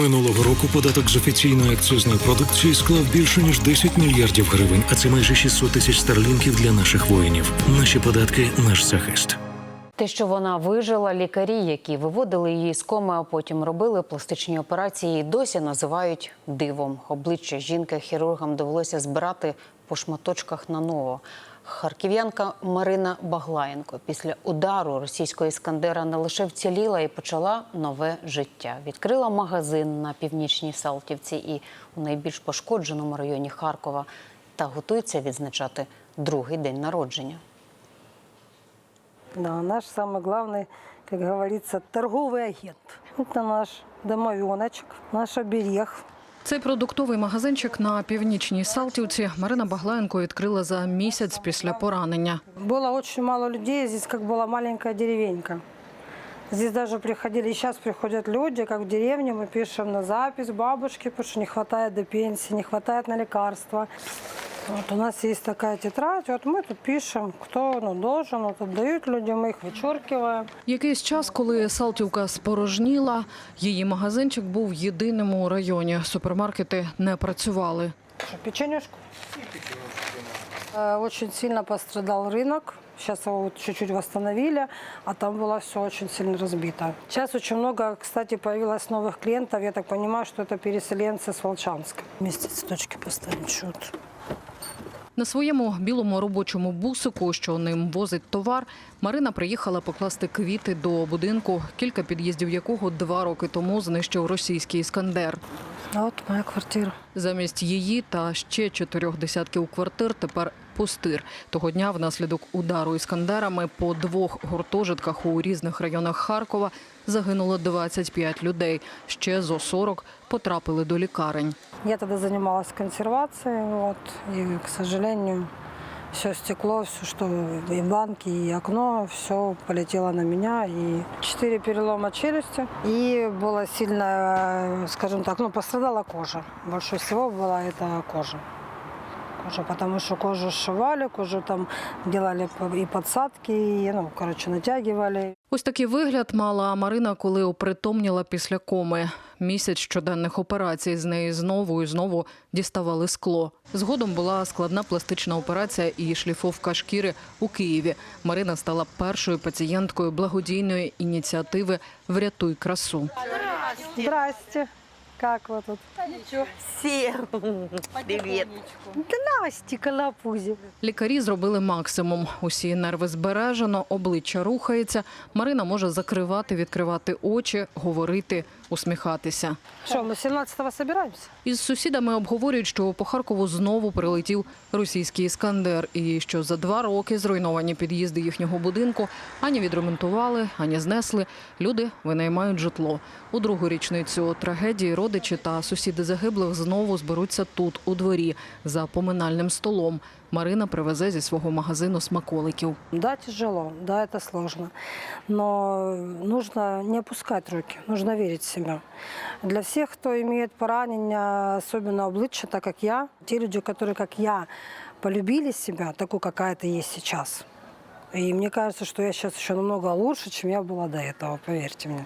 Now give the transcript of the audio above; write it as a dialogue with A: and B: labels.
A: Минулого року податок з офіційної акцизної продукції склав більше ніж 10 мільярдів гривень, а це майже 600 тисяч старлінків для наших воїнів. Наші податки наш захист.
B: Те, що вона вижила, лікарі, які виводили її з коми, а потім робили пластичні операції, досі називають дивом. Обличчя жінки хірургам довелося збирати по шматочках наново. Харків'янка Марина Баглаєнко після удару російського іскандера не лише вціліла і почала нове життя. Відкрила магазин на північній Салтівці і у найбільш пошкодженому районі Харкова та готується відзначати другий день народження.
C: Да, наш самый главный, как говорится, торговый агент. Это наш домовеночек, наш оберег.
D: Цей продуктовий магазинчик на північній Салтівці Марина Баглаєнко відкрила за місяць після поранення.
C: Было очень мало людей, здесь как была маленькая деревенька. Здесь даже приходили, и сейчас приходят люди, как в деревне, мы пишем на запись бабушки, потому что не хватает до пенсии, не хватает на лекарства. Вот у нас есть такая тетрадь, вот мы тут пишем, кто ну, должен, вот отдают людям, мы их вычеркиваем.
D: Якийсь час, коли Салтівка спорожніла, її магазинчик був єдиним у районі. Супермаркети не працювали.
C: Что, печенюшку? Э, Очень сильно пострадал рынок. Сейчас его вот чуть-чуть восстановили, а там было все очень сильно разбито. Сейчас очень много, кстати, появилось новых клиентов. Я так понимаю, что это переселенцы с Волчанска. Вместе цветочки поставим. Что тут?
D: На своєму білому робочому бусику, що ним возить товар, Марина приїхала покласти квіти до будинку, кілька під'їздів якого два роки тому знищив російський іскандер.
C: А вот моя квартира.
D: Замість її та ще чотирьох десятків квартир тепер пустир. Того дня внаслідок удару іскандерами по двох гуртожитках у різних районах Харкова загинуло 25 людей. Ще зо 40 потрапили до лікарень.
C: Я тогда занималась консервацией, вот, и, к сожалению, все стекло, все, что и банки, и окно, все полетело на меня. И четыре перелома челюсти. И было сильно, скажем так, ну, пострадала кожа. Больше всего была это кожа. Кожа, потому что кожу сшивали, кожу там делали и подсадки, и, ну, короче, натягивали.
D: Ось такий вигляд мала Марина, коли опритомніла після коми. Місяць щоденних операцій з неї знову і знову діставали скло. Згодом була складна пластична операція і шліфовка шкіри у Києві. Марина стала першою пацієнткою благодійної ініціативи Врятуй красу.
C: Здрасте. Как вы тут?
E: Всем привет.
C: Здрасте, колопузи.
D: Лікарі зробили максимум. Усі нерви збережено, обличчя рухається. Марина може закривати, відкривати очі, говорити, усміхатися.
C: Что, мы 17-го собираемся?
D: Із сусідами обговорюють, що по Харкову знову прилетів російський іскандер, і що за два роки зруйновані під'їзди їхнього будинку ані відремонтували, ані знесли. Люди винаймають житло. У другу річницю трагедії родичі та сусіди загиблих знову зберуться тут, у дворі, за поминальним столом. Марина привезе зі свого магазину смаколиків.
C: Да, тяжело, да, это сложно. Но нужно не опускать руки, нужно верить в себя. Для всех, кто имеет поранения, особенно обличья, так как я, те люди, которые, как я, полюбили себя, такую, какая ты есть сейчас. И мне кажется, что я сейчас еще намного лучше, чем я была до этого, поверьте мне.